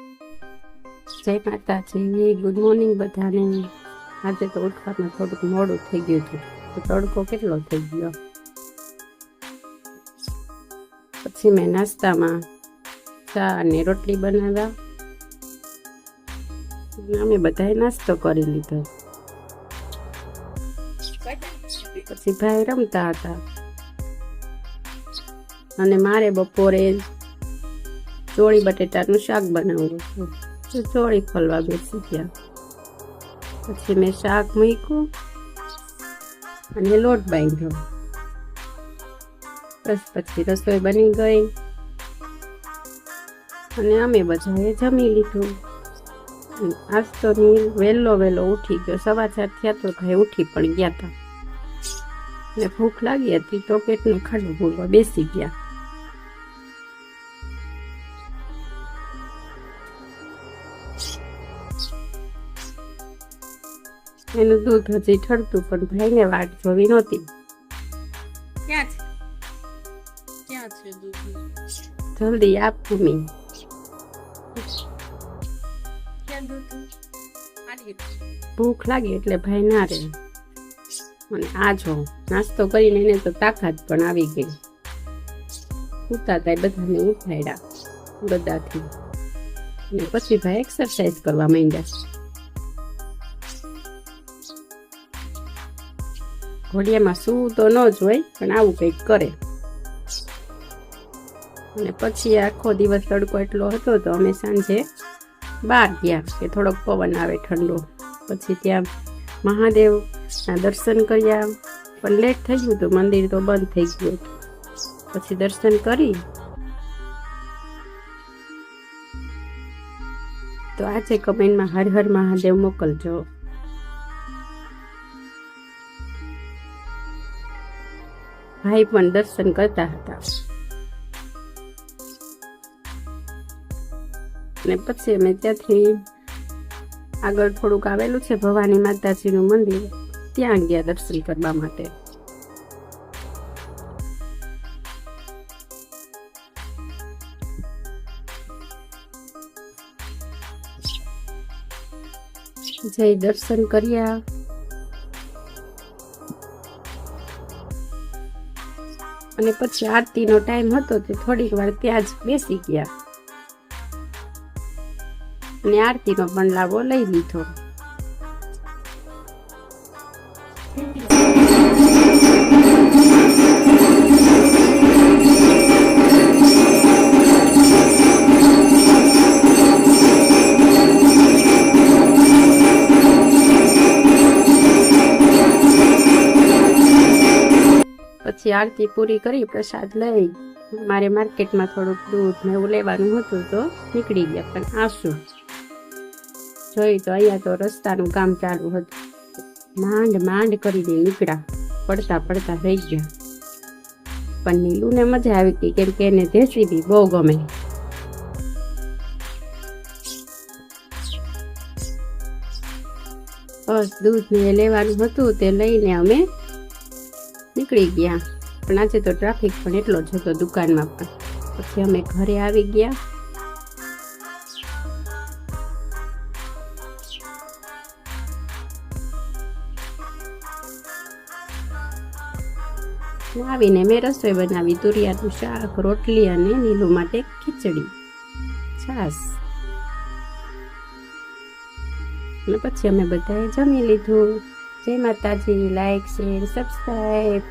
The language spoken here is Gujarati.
જય માતાજી ગુડ મોર્નિંગ બધાને. આજે તો ઉઠવાનું થોડુંક મોડું થઈ ગયું હતું. તો તડકો કેટલો થઈ ગયો? પછી મેં નાસ્તામાં ચા અને રોટલી બનાવ્યા. અને અમે બધાએ નાસ્તો કરી લીધો. પછી ભાઈ રમતા હતા. અને મારે બપોરે ચોળી બટેટાનું શાક બનાવું છું. તો ચોળી ખોલવા બેસી ગયા. પછી મેં શાક મૂક્યું અને લોટ બાંધ્યો. બસ પછી રસોઈ બની ગઈ. અને અમે બધાએ જમી લીધું. આજ તો નીર વહેલો વહેલો ઉઠી ગયો. સવા ચાર થયા તો ઘરે ઉઠી પણ ગયા હતા ને ભૂખ લાગી હતી તો પેટનું ખાડું ભૂલવા બેસી ગયા. એનું દૂધ હજી ઠરતું પણ ભાઈને વાટ જોવી નહોતી. ક્યાં છે? ક્યાં છે દૂધ? જલ્દી આપ આલી ભૂખ લાગી એટલે ભાઈ ના રહે અને આ જો નાસ્તો કરીને એને તો તાકાત પણ આવી ગઈ. ઉતાતા બધાને ઉઠાડ્યા બધાથી. અને પછી ભાઈ એક્સરસાઇઝ કરવા માંડ્યા. ઘોડિયામાં શું તો ન જ હોય, પણ આવું કંઈક કરે. અને પછી આખો દિવસ તડકો એટલો હતો તો અમે સાંજે બહાર ગયા, કે થોડોક પવન આવે ઠંડો. પછી ત્યાં મહાદેવના દર્શન કર્યા, પણ લેટ થઈ ગયું હતું મંદિર તો બંધ થઈ ગયું હતું. પછી દર્શન કરી. તો આજે કમેન્ટમાં હર હર મહાદેવ મોકલજો. ભાઈ પણ દર્શન કરતા હતા. અને પછી અમે ત્યાંથી આગળ થોડુંક આવેલું છે ભવાની માતાજીનું મંદિર, ત્યાં ગયા દર્શન કરવા માટે. જય દર્શન કર્યા. અને પછી આરતીનો ટાઈમ હતો તે થોડીક વાર ત્યાં જ બેસી ગયા. અને આરતીનો પણ લાવો લઈ લીધો. પછી આરતી પૂરી કરી, પ્રસાદ લઈ, મારે માર્કેટમાં થોડુંક દૂધ ને એવું લેવાનું હતું તો નીકળી ગયા પણ આશું જોઈ તો અહીંયા તો રસ્તાનું કામ ચાલુ હતું. માંડ માંડ કરીને નીકળ્યા, પડતા પડતા રહી ગયા. પણ નીલુને મજા આવી ગઈ કેમ કે એને જેસીબી બહુ ગમે. બસ દૂધ ને લેવાનું હતું તે લઈને અમે નીકળી ગયા. પણ આજે તો ટ્રાફિક પણ એટલો જ હતો દુકાનમાં પણ. પછી અમે ઘરે આવી ગયા. આવીને મેં રસોઈ બનાવી, તુરિયાનું શાક, રોટલી અને નીલુ માટે ખીચડી. છાસ અને પછી અમે બધાએ જમી લીધું. જય માતાજી. Like share subscribe